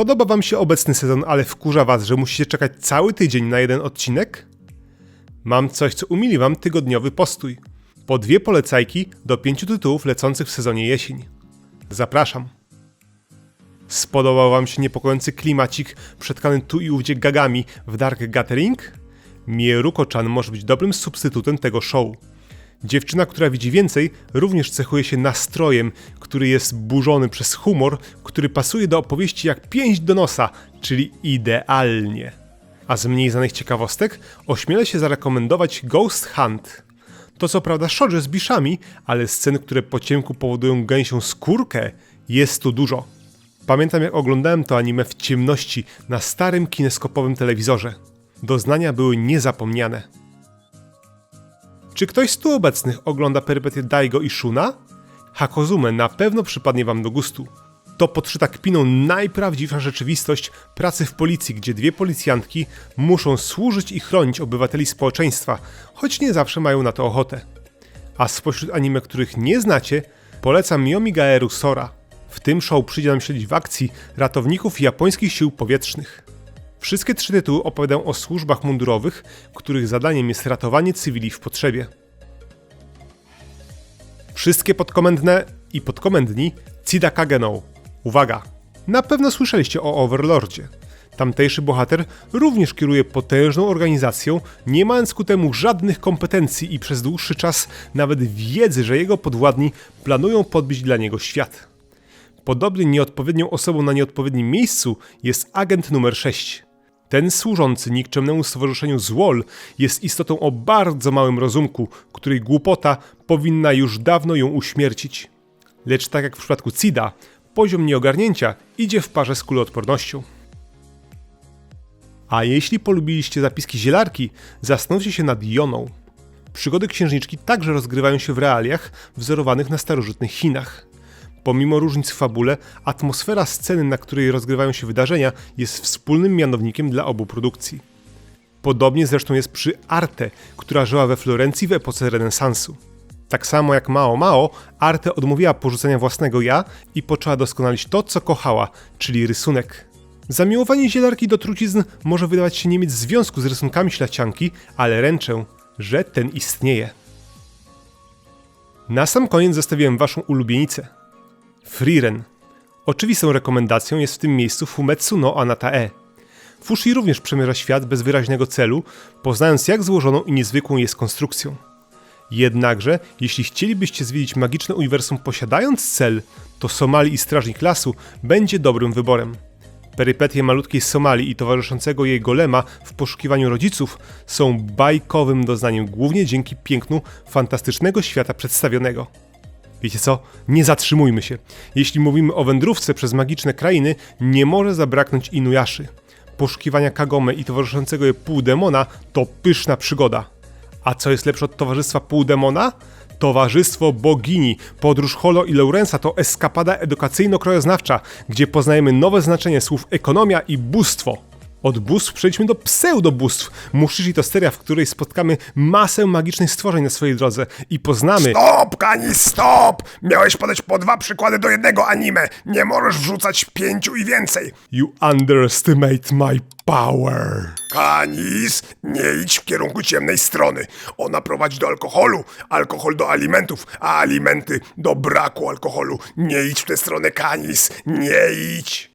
Podoba wam się obecny sezon, ale wkurza was, że musicie czekać cały tydzień na jeden odcinek? Mam coś, co umili wam tygodniowy postój. Po dwie polecajki do pięciu tytułów lecących w sezonie jesień. Zapraszam. Spodobał wam się niepokojący klimacik przetkany tu i ówdzie gagami w Dark Gathering? Mieruko-chan może być dobrym substytutem tego show. Dziewczyna, która widzi więcej, również cechuje się nastrojem, który jest burzony przez humor, który pasuje do opowieści jak pięść do nosa, czyli idealnie. A z mniej znanych ciekawostek ośmielę się zarekomendować Ghost Hunt. To co prawda shoujo z biszami, ale scen, które po ciemku powodują gęsią skórkę, jest tu dużo. Pamiętam jak oglądałem to anime w ciemności na starym kineskopowym telewizorze. Doznania były niezapomniane. Czy ktoś z tu obecnych ogląda perypetie Daigo i Shuna? Hakozume na pewno przypadnie wam do gustu. To podszyta kpiną najprawdziwsza rzeczywistość pracy w policji, gdzie dwie policjantki muszą służyć i chronić obywateli społeczeństwa, choć nie zawsze mają na to ochotę. A spośród anime, których nie znacie, polecam Yomi Sora. W tym show przyjdzie nam śledzić w akcji ratowników japońskich sił powietrznych. Wszystkie trzy tytuły opowiadają o służbach mundurowych, których zadaniem jest ratowanie cywili w potrzebie. Wszystkie podkomendne i podkomendni Cida Kageno. Uwaga! Na pewno słyszeliście o Overlordzie. Tamtejszy bohater również kieruje potężną organizacją, nie mając ku temu żadnych kompetencji i przez dłuższy czas nawet wiedzy, że jego podwładni planują podbić dla niego świat. Podobnie nieodpowiednią osobą na nieodpowiednim miejscu jest agent numer 6. Ten służący nikczemnemu stowarzyszeniu Złol jest istotą o bardzo małym rozumku, której głupota powinna już dawno ją uśmiercić. Lecz tak jak w przypadku Cida, poziom nieogarnięcia idzie w parze z kuloodpornością. A jeśli polubiliście zapiski zielarki, zastanówcie się nad Joną. Przygody księżniczki także rozgrywają się w realiach wzorowanych na starożytnych Chinach. Pomimo różnic w fabule, atmosfera sceny, na której rozgrywają się wydarzenia, jest wspólnym mianownikiem dla obu produkcji. Podobnie zresztą jest przy Arte, która żyła we Florencji w epoce renesansu. Tak samo jak Mao Mao, Arte odmówiła porzucenia własnego ja i poczęła doskonalić to, co kochała, czyli rysunek. Zamiłowanie zielarki do trucizn może wydawać się nie mieć związku z rysunkami ślacianki, ale ręczę, że ten istnieje. Na sam koniec zostawiłem waszą ulubienicę. Frieren. Oczywistą rekomendacją jest w tym miejscu Fumetsu no Anatae. Fushi również przemierza świat bez wyraźnego celu, poznając jak złożoną i niezwykłą jest konstrukcją. Jednakże, jeśli chcielibyście zwiedzić magiczne uniwersum posiadając cel, to Somali i Strażnik Lasu będzie dobrym wyborem. Perypetie malutkiej Somalii i towarzyszącego jej golema w poszukiwaniu rodziców są bajkowym doznaniem głównie dzięki pięknu fantastycznego świata przedstawionego. Wiecie co? Nie zatrzymujmy się. Jeśli mówimy o wędrówce przez magiczne krainy, nie może zabraknąć Inuyaszy. Poszukiwania Kagome i towarzyszącego jej półdemona to pyszna przygoda. A co jest lepsze od towarzystwa półdemona? Towarzystwo Bogini. Podróż Holo i Laurensa to eskapada edukacyjno-krajoznawcza, gdzie poznajemy nowe znaczenie słów ekonomia i bóstwo. Od bóstw przejdźmy do pseudobóstw. Mushishi to seria, w której spotkamy masę magicznych stworzeń na swojej drodze i poznamy... Stop, Kani, stop! Miałeś podać po dwa przykłady do jednego anime. Nie możesz wrzucać pięciu i więcej. You underestimate my power. Kanis, nie idź w kierunku ciemnej strony. Ona prowadzi do alkoholu, alkohol do alimentów, a alimenty do braku alkoholu. Nie idź w tę stronę, Kanis, nie idź.